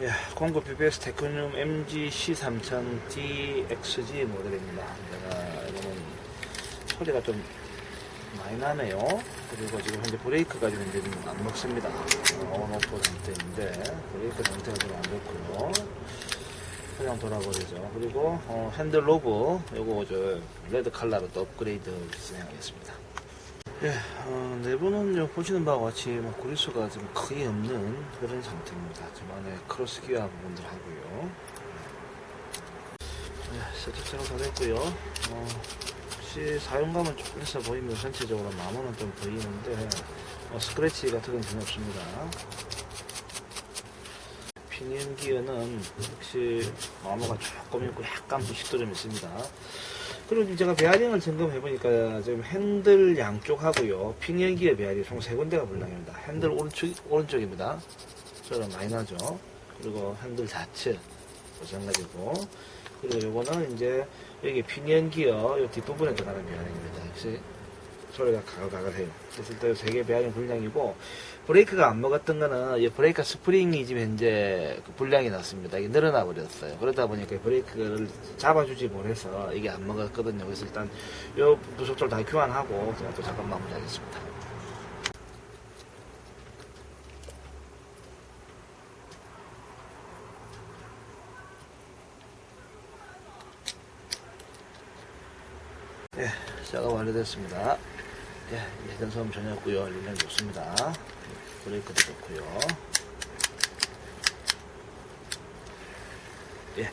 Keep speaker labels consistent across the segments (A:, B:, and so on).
A: 예, 공구 BBS 테크늄 MG C3000DXG 모델입니다. 제가 이거는 소리가 좀 많이 나네요. 그리고 지금 현재 브레이크가 지금 이제 좀안 먹습니다. 온오프 상태인데 브레이크 상태가 좀 안 좋고요. 그냥 돌아버리죠. 그리고 어, 핸들 로브 요거 저 레드 컬러로 또 업그레이드 진행하겠습니다. 예, 어, 내부는요, 보시는 바와 같이 뭐 고리수가 좀 거의 없는 그런 상태입니다. 좀 안에 크로스 기어 부분들 하고요. 예, 세팅처럼 다 됐고요. 어, 혹시 사용감은 조금 있어 보이면 전체적으로 마모는 좀 보이는데, 어, 스크래치 같은 건 전혀 없습니다. 피니언 기어는 역시 마모가 조금 있고 약간 부식도 좀 있습니다. 그리고 제가 베어링을 점검해 보니까 지금 핸들 양쪽 하고요. 기어 베어링 총세 군데가 불량입니다. 핸들 오른쪽 오른쪽입니다. 저는 많이 나죠. 그리고 핸들 좌측 마찬가지고 그리고 요거는 이제 여기 피니언 기어 요 뒷부분에 들어가는 베어링입니다. 역시 소리가 가글가글해요. 그래서 일단 세개 베어링 불량이고 브레이크가 안 먹었던 거는 이 브레이크 스프링이 지금 현재 그 불량이 났습니다. 이게 늘어나 버렸어요. 그러다 보니까 브레이크를 잡아주지 못해서 이게 안 먹었거든요. 그래서 일단 요 부속들 다 교환하고 제가 또 잠깐 마무리하겠습니다. 예, 작업 완료됐습니다. 예, 회전 소음 전혀 없고요. 릴레는 좋습니다. 브레이크도 좋고요. 예,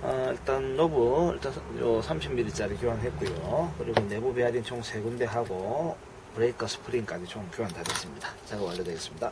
A: 어, 일단 노브 일단 요 30mm짜리 교환했고요. 그리고 내부 베어링 총세 군데 하고 브레이커 스프링까지 총 교환 다 됐습니다. 작업 완료되겠습니다.